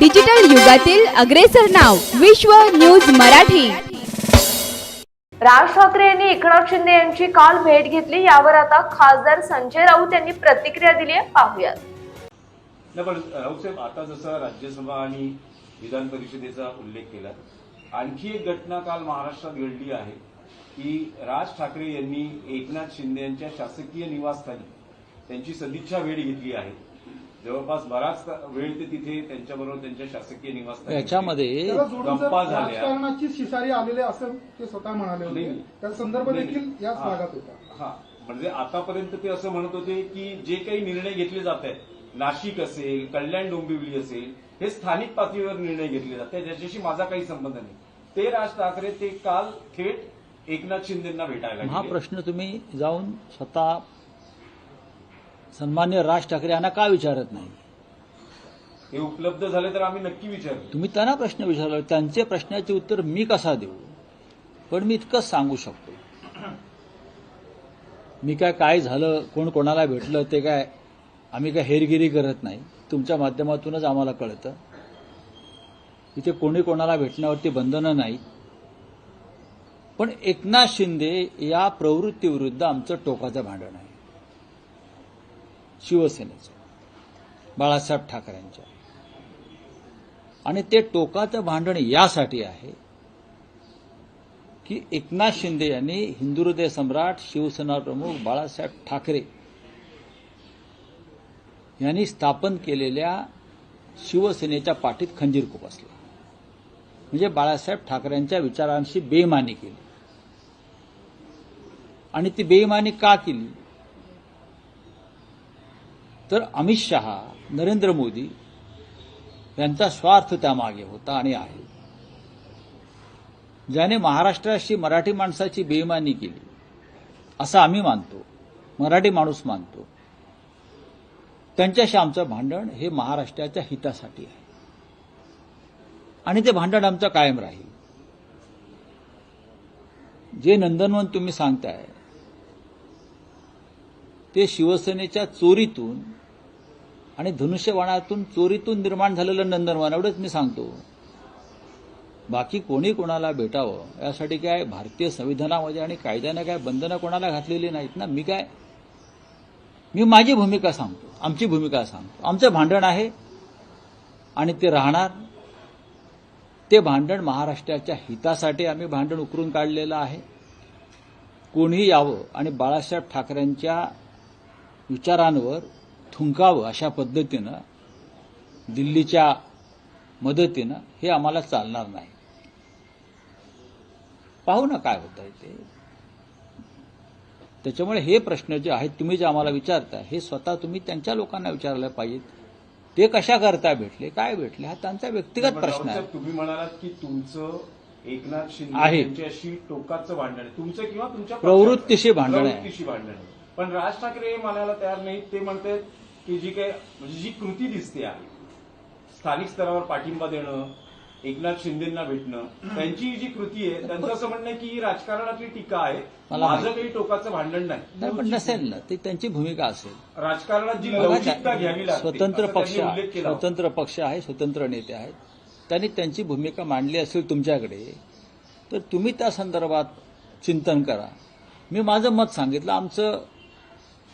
Digital युगातील अग्रेसर नाव विश्व न्यूज मराठी. राज ठाकरे यांनी एकनाथ शिंदे यांची काल भेट घेतली. यावर आता खासदार संजय राऊत यांनी प्रतिक्रिया दिली आहे. पाहूयात. नाही पण राऊतसाहेब आता जसं राज्यसभा आणि विधान परिषदेचा उल्लेख केला आणखी एक घटना काल महाराष्ट्रात घडली आहे की राज ठाकरे यांनी एकनाथ शिंदे यांच्या शासकीय निवासस्थानी त्यांची सदिच्छा भेट घेतली आहे. जवळपास बराच वेळ ते तिथे त्यांच्याबरोबर त्यांच्या शासकीय निवासस्थानी याच्यामध्ये त्याला जोडून जर गप्पा झाल्या. राजकारणाची शिसारी आलेले असं ते स्वतः म्हणाले होते नाही. त्याचा संदर्भ नाही, देखील. याच हा. भागात होता हा म्हणजे आतापर्यंत ते असं म्हणत होते की जे काही निर्णय घेतले जात आहेत नाशिक असेल कल्याण डोंबिवली असेल हे स्थानिक पातळीवर निर्णय घेतले जात आहेत ज्याच्याशी माझा काही संबंध नाही ते राज ठाकरे ते काल थेट एकनाथ शिंदेना भेटायला हा. प्रश्न तुम्ही जाऊन स्वतः सन्मान्य राज ठाकरे यांना का विचारत नाही? हे उपलब्ध झाले तर आम्ही नक्की विचारू तुम्ही त्यांना प्रश्न विचारला त्यांचे प्रश्नाचे उत्तर मी कसा देऊ? पण मी इतकंच सांगू शकतो. मी काय काय झालं कोण कोणाला भेटलं ते काय आम्ही काय हेरगिरी करत नाही. तुमच्या माध्यमातूनच आम्हाला कळतं. इथे कोणी कोणाला भेटण्यावरती बंधनं नाही. पण एकनाथ शिंदे या प्रवृत्तीविरुद्ध आमचं टोकाचं भांडण आहे. शिवसेनेचं बाळासाहेब ठाकरेंच्या आणि ते टोकाचं भांडण यासाठी आहे की एकनाथ शिंदे यांनी हिंदू हृदय सम्राट शिवसेना प्रमुख बाळासाहेब ठाकरे यांनी स्थापन केलेल्या शिवसेनेच्या पाठीत खंजीर खुपसला म्हणजे बाळासाहेब ठाकरेंच्या विचारांशी बेमानी केली. आणि ती बेईमानी का केली? तर अमित शहा नरेंद्र मोदी यांचा स्वार्थ त्यामागे होता आणि आहे. ज्याने महाराष्ट्राशी मराठी माणसाची बेईमानी केली असं आम्ही मानतो मराठी माणूस मानतो. त्यांच्याशी आमचं भांडण हे महाराष्ट्राच्या हितासाठी आहे. आणि ते भांडण आमचं कायम राहील. जे नंदनवन तुम्ही सांगताय ते शिवसेनेच्या चोरीतून आणि धनुष्यबाणातून चोरीतून निर्माण झालेलं नंदनवन एवढंच मी सांगतो. बाकी कोणी कोणाला भेटावं यासाठी काय भारतीय संविधानामध्ये आणि कायद्यानं काय बंधनं कोणाला घातलेली नाहीत ना? मी काय? मी माझी भूमिका सांगतो आमची भूमिका सांगतो. आमचं भांडण आहे आणि ते राहणार. ते भांडण महाराष्ट्राच्या हितासाठी आम्ही भांडण उकरून काढलेलं आहे. कोणीही यावं आणि बाळासाहेब ठाकरेंच्या विचारांवर थुंकावं अशा पद्धतीनं दिल्लीच्या मदतीनं हे आम्हाला चालणार नाही. पाहू ना काय होत आहे ते. त्याच्यामुळे हे प्रश्न जे आहेत तुम्ही जे आम्हाला विचारता हे स्वतः तुम्ही त्यांच्या लोकांना विचारायला पाहिजेत. ते कशा करता भेटले काय भेटले हा त्यांचा व्यक्तिगत प्रश्न आहे. तुम्ही म्हणालात की तुमचं एकनाथ शिंदे आहे. यांच्याशी टोकाचं भांडण आहे. तुमचं किंवा तुमच्या प्रवृत्तीशी भांडण आहे. पण राज ठाकरे हे मानायला तयार नाहीत. ते म्हणतात की जी काय म्हणजे जी कृती दिसते आहे स्थानिक स्तरावर पाठिंबा देणं एकनाथ शिंदेना भेटणं त्यांची जी कृती आहे त्यांचं असं म्हणणं की ही राजकारणातली टीका आहे. मला माझं. काही टोकाचं भांडण नाही. पण नसेल ना. ती त्यांची भूमिका असेल. राजकारणात जी लवचिकता घ्यावी लागते स्वतंत्र पक्ष. स्वतंत्र पक्ष आहे स्वतंत्र नेते आहेत. त्यांनी त्यांची भूमिका मांडली असेल तुमच्याकडे तर तुम्ही त्या संदर्भात चिंतन करा. मी माझं मत सांगितलं. आमचं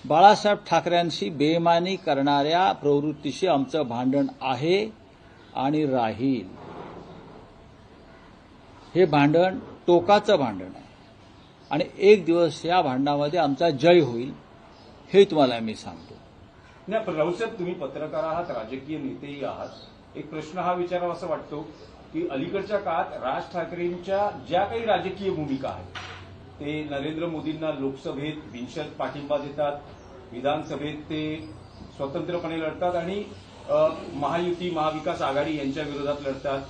बाळासाहेब ठाकरेंशी बेमानी करणाऱ्या प्रवृत्तीशी आमचं भांडण आहे आणि राहील. हे भांडण टोकाचं भांडण आहे. आणि एक दिवस या भांडणामध्ये आमचा जय होईल हे तुम्हाला मी सांगतो. नाही राऊसाहेब तुम्ही पत्रकार आहात राजकीय नेतेही आहात. एक प्रश्न हा विचारावा असं वाटतो की अलीकडच्या काळात राज ठाकरेंच्या ज्या काही राजकीय भूमिका आहेत ते नरेंद्र मोदींना लोकसभेत बिनशर्त पाठिंबा देतात विधानसभेत ते स्वतंत्रपणे लढतात आणि महायुती महाविकास आघाडी यांच्या विरोधात लढतात.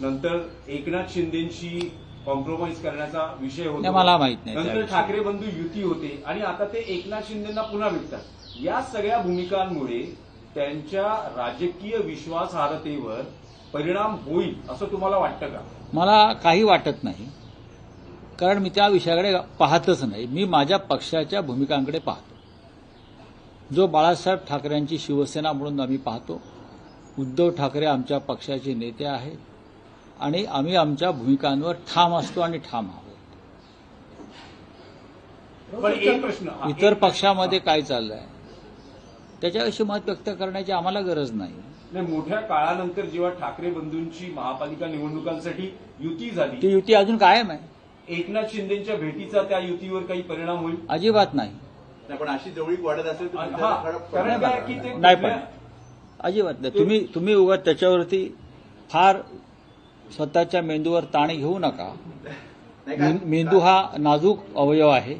नंतर एकनाथ शिंदेशी कॉम्प्रोमाइज करण्याचा विषय होतो. मला माहीत नाही नंतर. ठाकरे बंधू युती होते आणि आता ते एकनाथ शिंदेना पुन्हा भेटतात. या सगळ्या भूमिकांमुळे त्यांच्या राजकीय विश्वासार्हतेवर परिणाम होईल असं तुम्हाला वाटतं का? मला काही वाटत नाही. कारण मी त्या विषयाकडे पाहतच नाही. मी माझ्या पक्षाच्या भूमिकांकडे पाहतो. जो बाळासाहेब ठाकरेंची शिवसेना म्हणून आम्ही पाहतो उद्धव ठाकरे आमच्या पक्षाचे नेते आहेत आणि आम्ही आमच्या भूमिकांवर ठाम असतो आणि ठाम आहोत. इतर पक्षामध्ये काय चाललंय? त्याच्याविषयी मत व्यक्त करण्याची आम्हाला गरज नाही मोठ्या काळानंतर जेव्हा ठाकरे बंधूंची महापालिका निवडणुकांसाठी युती झाली ती युती अजून कायम आहे. एकनाथ शिंदेच्या भेटीचा त्या युतीवर काही परिणाम होईल? अजिबात नाही. नाही, पण अशी जवळीक वाढत असेल तर हा तुमच्याला फरक पडणार कारण काय की ते नाही पण कुठल्या- अजिबात नाही. तुम्ही तुम्ही उगा त्याच्यावरती फार स्वतःच्या मेंदूवर ताण घेऊ नका. नाही का? में- मेंदू हा नाजूक अवयव आहे.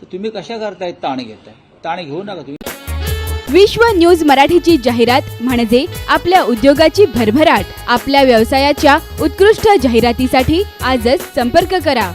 तर तुम्ही कशा करताय ताण घेताय? ताण घेऊ नका तुम्ही. विश्व न्यूज मराठीची जाहिरात म्हणजे आपल्या उद्योगाची भरभराट. आपल्या व्यवसायाच्या उत्कृष्ट जाहिरातीसाठी आजच संपर्क करा.